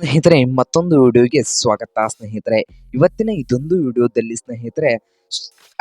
ಸ್ನೇಹಿತರೆ, ಮತ್ತೊಂದು ವಿಡಿಯೋಗೆ ಸ್ವಾಗತ. ಸ್ನೇಹಿತರೆ, ಇವತ್ತಿನ ಇದೊಂದು ವಿಡಿಯೋದಲ್ಲಿ ಸ್ನೇಹಿತರೆ,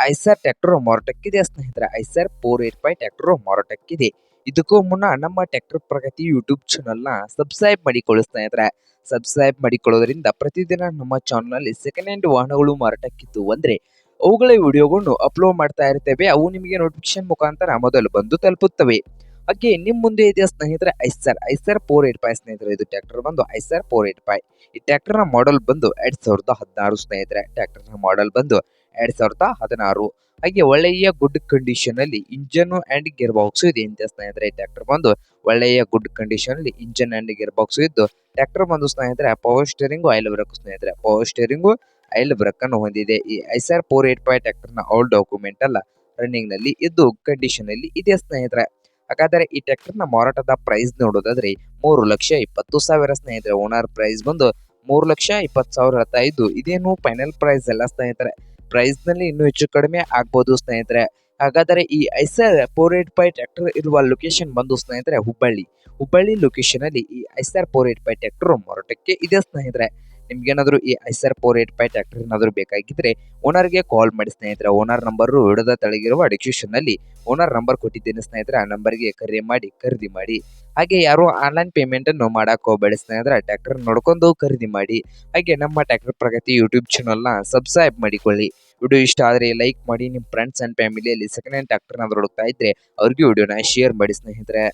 ಐಸರ್ ಟ್ರ್ಯಾಕ್ಟರ್ ಮಾರಾಟಕ್ಕಿದೆ ಸ್ನೇಹಿತರೆ. Eicher four eight five tractor ಮಾರಾಟಕ್ಕಿದೆ. ಇದಕ್ಕೂ ಮುನ್ನ ನಮ್ಮ ಟ್ರ್ಯಾಕ್ಟರ್ ಪ್ರಗತಿ ಯೂಟ್ಯೂಬ್ ಚಾನಲ್ನ ಸಬ್ಸ್ಕ್ರೈಬ್ ಮಾಡಿಕೊಳ್ಳಿ ಸ್ನೇಹಿತರೆ. ಸಬ್ಸ್ಕ್ರೈಬ್ ಮಾಡಿಕೊಳ್ಳೋದ್ರಿಂದ ಪ್ರತಿದಿನ ನಮ್ಮ ಚಾನಲ್ನಲ್ಲಿ ಸೆಕೆಂಡ್ ಹ್ಯಾಂಡ್ ವಾಹನಗಳು ಮಾರಾಟಕ್ಕಿದ್ದು ಅಂದರೆ, ಅವುಗಳ ವಿಡಿಯೋಗಳನ್ನು ಅಪ್ಲೋಡ್ ಮಾಡ್ತಾ ಇರ್ತೇವೆ. ಅವು ನಿಮಗೆ ನೋಟಿಫಿಕೇಶನ್ ಮುಖಾಂತರ ಮೊದಲು ಬಂದು ತಲುಪುತ್ತವೆ. ಹಾಗೆ ನಿಮ್ಮ ಮುಂದೆ ಇದೆ ಸ್ನೇಹಿತರೆ? Eicher Eicher four eight five ಸ್ನೇಹಿತರೆ, ಇದು ಟ್ರ್ಯಾಕ್ಟರ್ ಬಂದು ಐಸರ್ ಫೋರ್ ಏಟ್ ಫೈವ್ ಈ ಟ್ರ್ಯಾಕ್ಟರ್ನ ಮಾಡೆಲ್ ಬಂದು ಎರಡ್ ಸಾವಿರದ ಹದಿನಾರು ಸ್ನೇಹಿತರೆ. ಟ್ರ್ಯಾಕ್ಟರ್ನ ಮಾಡೆಲ್ ಬಂದು ಎರಡ್ ಸಾವಿರದ ಹದಿನಾರು. ಹಾಗೆ ಒಳ್ಳೆಯ ಗುಡ್ ಕಂಡೀಷನ್ ಅಲ್ಲಿ ಇಂಜನ್ ಅಂಡ್ ಗೇರ್ ಬಾಕ್ಸ್ ಇದೆ ಅಂತ ಸ್ನೇಹಿತರೆ. ಟ್ರ್ಯಾಕ್ಟರ್ ಬಂದು ಒಳ್ಳೆಯ ಗುಡ್ ಕಂಡೀಷನ್ ಅಲ್ಲಿ ಇಂಜನ್ ಅಂಡ್ ಗೇರ್ ಬಾಕ್ಸ್ ಇದ್ದು ಟ್ರ್ಯಾಕ್ಟರ್ ಬಂದು ಸ್ನೇಹಿತರೆ ಪವರ್ ಸ್ಟೇರಿಂಗ್ ಆಯಿಲ್ ಬ್ರಕ್ ಸ್ನೇಹಿತರೆ. ಪವರ್ ಸ್ಟೇರಿಂಗ್ ಆಯಿಲ್ ಬ್ರೇಕ್ ಅನ್ನು ಹೊಂದಿದೆ. ಈ ಐಸರ್ ಫೋರ್ ಏಟ್ ಫೈವ್ ಟ್ರ್ಯಾಕ್ಟರ್ನ ಆಲ್ ಡಾಕ್ಯುಮೆಂಟ್ ಅಲ್ಲ ರನ್ನಿಂಗ್ನಲ್ಲಿ ಇದ್ದು ಕಂಡೀಷನ್ ಅಲ್ಲಿ ಇದೆ ಸ್ನೇಹಿತರೆ. ಹಾಗಾದರೆ ಈ ಟ್ರ್ಯಾಕ್ಟರ್ನ ಮಾರಾಟದ ಪ್ರೈಸ್ ನೋಡೋದಾದ್ರೆ ಮೂರು ಲಕ್ಷ ಇಪ್ಪತ್ತು ಸಾವಿರ ಸ್ನೇಹಿತರೆ. ಓನರ್ ಪ್ರೈಸ್ ಬಂದು ಮೂರು ಲಕ್ಷ ಇಪ್ಪತ್ತು ಸಾವಿರ ಹೇಳ್ತಾ ಇದ್ದು, ಇದೇನು ಫೈನಲ್ ಪ್ರೈಸ್ ಎಲ್ಲ ಸ್ನೇಹಿತರೆ. ಪ್ರೈಸ್ನಲ್ಲಿ ಇನ್ನೂ ಹೆಚ್ಚು ಕಡಿಮೆ ಆಗ್ಬೋದು ಸ್ನೇಹಿತರೆ. ಹಾಗಾದರೆ ಈ Eicher four eight five tractor ಇರುವ ಲೊಕೇಶನ್ ಬಂದು ಸ್ನೇಹಿತರೆ ಹುಬ್ಬಳ್ಳಿ. ಹುಬ್ಬಳ್ಳಿ ಲೊಕೇಶನ್ ಅಲ್ಲಿ ಈ Eicher four eight five tractor ಮಾರಾಟಕ್ಕೆ ಇದೆ ಸ್ನೇಹಿತರೆ. ನಿಮ್ಗೇನಾದ್ರು ಈ Eicher four eight five tractor ಏನಾದ್ರು ಬೇಕಾಗಿದ್ರೆ ಓನರ್ಗೆ ಕಾಲ್ ಮಾಡಿ ಸ್ನೇಹಿತರೆ. ಓನರ್ ನಂಬರ್ ಹಿಡದ ತಳಗಿರುವ ಡಿಸ್ಕ್ರಿಪ್ಷನ್ನಲ್ಲಿ ಓನರ್ ನಂಬರ್ ಕೊಟ್ಟಿದ್ದೇನೆ ಸ್ನೇಹಿತರೆ. ಆ ನಂಬರ್ಗೆ ಕರೆ ಮಾಡಿ, ಖರೀದಿ ಮಾಡಿ. ಹಾಗೆ ಯಾರು ಆನ್ಲೈನ್ ಪೇಮೆಂಟ್ ಅನ್ನು ಮಾಡಕ್ ಹೋಗಬೇಡಿ ಸ್ನೇಹಿತರೆ. ಟ್ರ್ಯಾಕ್ಟರ್ ನೋಡ್ಕೊಂಡು ಖರೀದಿ ಮಾಡಿ. ಹಾಗೆ ನಮ್ಮ ಟ್ರ್ಯಾಕ್ಟರ್ ಪ್ರಗತಿ ಯೂಟ್ಯೂಬ್ ಚಾನಲ್ನ ಸಬ್ಸ್ಕ್ರೈಬ್ ಮಾಡಿಕೊಳ್ಳಿ. ವಿಡಿಯೋ ಇಷ್ಟ ಆದರೆ ಲೈಕ್ ಮಾಡಿ. ನಿಮ್ಮ ಫ್ರೆಂಡ್ಸ್ ಅಂಡ್ ಫ್ಯಾಮಿಲಿಯಲ್ಲಿ ಸೆಕೆಂಡ್ ಹ್ಯಾಂಡ್ ಟ್ರ್ಯಾಕ್ಟರ್ನ ಹುಡುಕ್ತಾ ಇದ್ರೆ ಅವ್ರಿಗೆ ವಿಡಿಯೋನ ಶೇರ್ ಮಾಡಿ ಸ್ನೇಹಿತರೆ.